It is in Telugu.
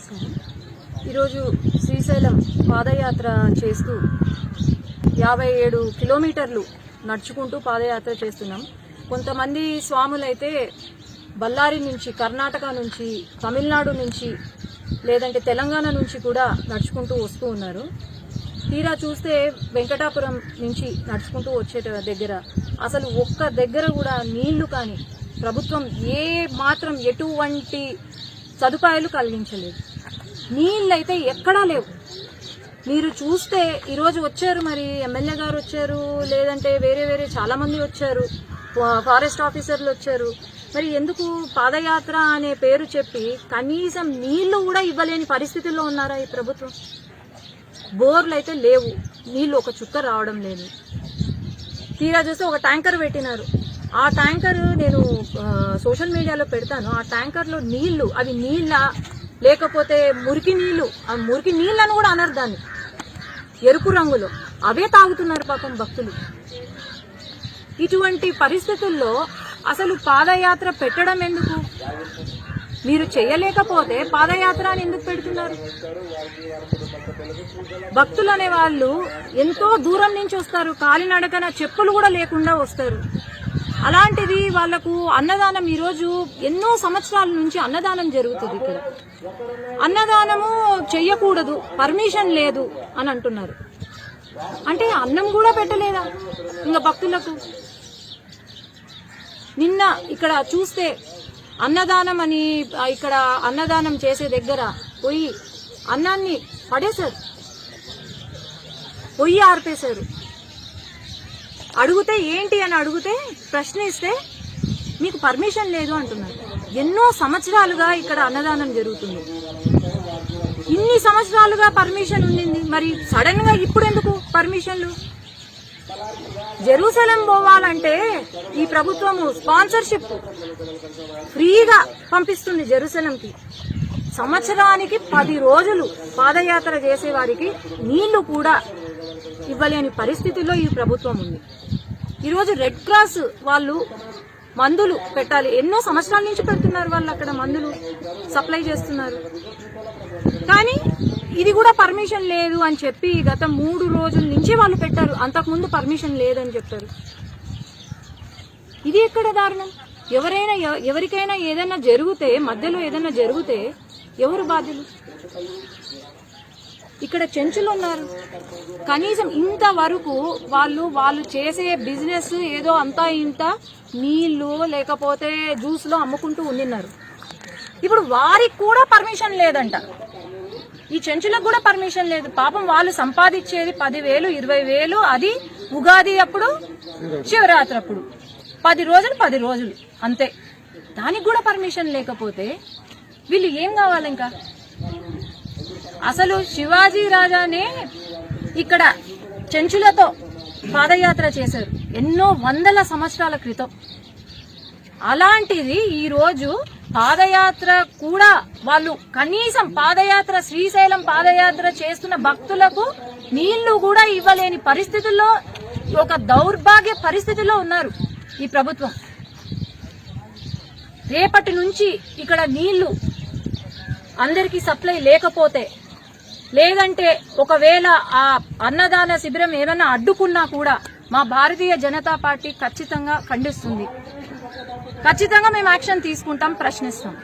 నమస్కారం. ఈరోజు శ్రీశైలం పాదయాత్ర చేస్తూ యాభై ఏడు కిలోమీటర్లు నడుచుకుంటూ పాదయాత్ర చేస్తున్నాం. కొంతమంది స్వాములైతే బళ్ళారి నుంచి కర్ణాటక నుంచి తమిళనాడు నుంచి లేదంటే తెలంగాణ నుంచి కూడా నడుచుకుంటూ వస్తూ ఉన్నారు. తీరా చూస్తే వెంకటాపురం నుంచి నడుచుకుంటూ వచ్చే దగ్గర అసలు ఒక్క దగ్గర కూడా నీళ్ళు కానీ ప్రభుత్వం ఏ మాత్రం ఎటువంటి సదుపాయాలు కలిగించలేదు. నీళ్ళైతే ఎక్కడా లేవు. మీరు చూస్తే ఈరోజు వచ్చారు మరి ఎమ్మెల్యే గారు వచ్చారు లేదంటే వేరే వేరే చాలామంది వచ్చారు ఫారెస్ట్ ఆఫీసర్లు వచ్చారు. మరి ఎందుకు పాదయాత్ర అనే పేరు చెప్పి కనీసం నీళ్ళు కూడా ఇవ్వలేని పరిస్థితుల్లో ఉన్నారా ఈ ప్రభుత్వం? బోర్లు అయితే లేవు నీళ్ళు ఒక చుక్క రావడం లేదు. తీరా చూస్తే ఒక ట్యాంకర్ పెట్టినారు. ఆ ట్యాంకర్ నేను సోషల్ మీడియాలో పెడతాను. ఆ ట్యాంకర్లో నీళ్ళు అవి నీళ్ళ లేకపోతే మురికి నీళ్ళు ఆ మురికి నీళ్ళని కూడా అనరు దాన్ని. ఎరుపు రంగులో. అవే తాగుతున్నారు పాపం భక్తులు. ఇటువంటి పరిస్థితుల్లో అసలు పాదయాత్ర పెట్టడం ఎందుకు? మీరు చేయలేకపోతే పాదయాత్ర అని ఎందుకు పెడుతున్నారు? భక్తులు అనే వాళ్ళు ఎంతో దూరం నుంచి వస్తారు. కాలినడకన చెప్పులు కూడా లేకుండా వస్తారు. అలాంటిది వాళ్ళకు అన్నదానం ఈరోజు ఎన్నో సంవత్సరాల నుంచి అన్నదానం జరుగుతుంది ఇక్కడ. అన్నదానము చెయ్యకూడదు పర్మిషన్ లేదు అని అంటున్నారు. అంటే అన్నం కూడా పెట్టలేదా ఇంకా భక్తులకు? నిన్న ఇక్కడ చూస్తే అన్నదానం అని ఇక్కడ అన్నదానం చేసే దగ్గర పోయి అన్నాన్ని పడేశారు. పొయ్యి ఆర్పేశారు. అడిగితే ఏంటి అని అడిగితే ప్రశ్నిస్తే మీకు పర్మిషన్ లేదు అంటున్నారు. ఎన్నో సంవత్సరాలుగా ఇక్కడ అన్నదానం జరుగుతుంది. ఇన్ని సంవత్సరాలుగా పర్మిషన్ ఉండింది. మరి సడన్గా ఇప్పుడు ఎందుకు పర్మిషన్లు జెరూసలం పోవాలంటే ఈ ప్రభుత్వము స్పాన్సర్షిప్ ఫ్రీగా పంపిస్తుంది జెరూసలంకి. సంవత్సరానికి పది రోజులు పాదయాత్ర చేసే వారికి నీళ్ళు కూడా ఇవ్వలేని పరిస్థితుల్లో ఈ ప్రభుత్వం ఉంది. ఈరోజు రెడ్ క్రాస్ వాళ్ళు మందులు పెట్టాలి. ఎన్నో సంవత్సరాల నుంచి పెడుతున్నారు వాళ్ళు అక్కడ మందులు సప్లై చేస్తున్నారు. కానీ ఇది కూడా పర్మిషన్ లేదు అని చెప్పి గత మూడు రోజుల నుంచి వాళ్ళు పెట్టారు. అంతకుముందు పర్మిషన్ లేదని చెప్పారు. ఇది ఎక్కడ దారుణం? ఎవరైనా ఎవరికైనా ఏదైనా జరిగితే మధ్యలో ఏదైనా జరిగితే ఎవరు బాధ్యులు? ఇక్కడ చెంచులు ఉన్నారు. కనీసం ఇంతవరకు వాళ్ళు వాళ్ళు చేసే బిజినెస్ ఏదో అంతా ఇంత నీళ్ళు లేకపోతే జ్యూస్లో అమ్ముకుంటూ ఉండిన్నారు ఇప్పుడు వారికి కూడా పర్మిషన్ లేదంట. ఈ చెంచులకు కూడా పర్మిషన్ లేదు. పాపం వాళ్ళు సంపాదించేది పదివేలు ఇరవై వేలు అది ఉగాది అప్పుడు శివరాత్రి అప్పుడు. పది రోజులు పది రోజులు. అంతే. దానికి కూడా పర్మిషన్ లేకపోతే వీళ్ళు ఏం కావాలి ఇంకా? అసలు శివాజీ రాజానే ఇక్కడ చెంచులతో పాదయాత్ర చేశారు. ఎన్నో వందల సంవత్సరాల క్రితం. అలాంటిది ఈరోజు పాదయాత్ర కూడా వాళ్ళు కనీసం పాదయాత్ర శ్రీశైలం పాదయాత్ర చేస్తున్న భక్తులకు నీళ్ళు కూడా ఇవ్వలేని పరిస్థితుల్లో ఒక దౌర్భాగ్య పరిస్థితిలో ఉన్నారు ఈ ప్రభుత్వం. రేపటి నుంచి ఇక్కడ నీళ్ళు అందరికీ సప్లై లేకపోతే లేదంటే ఒకవేళ ఆ అన్నదాన శిబిరం ఏమైనా అడ్డుకున్నా కూడా మా భారతీయ జనతా పార్టీ ఖచ్చితంగా ఖండిస్తుంది. ఖచ్చితంగా మేము యాక్షన్ తీసుకుంటాం ప్రశ్నిస్తాం.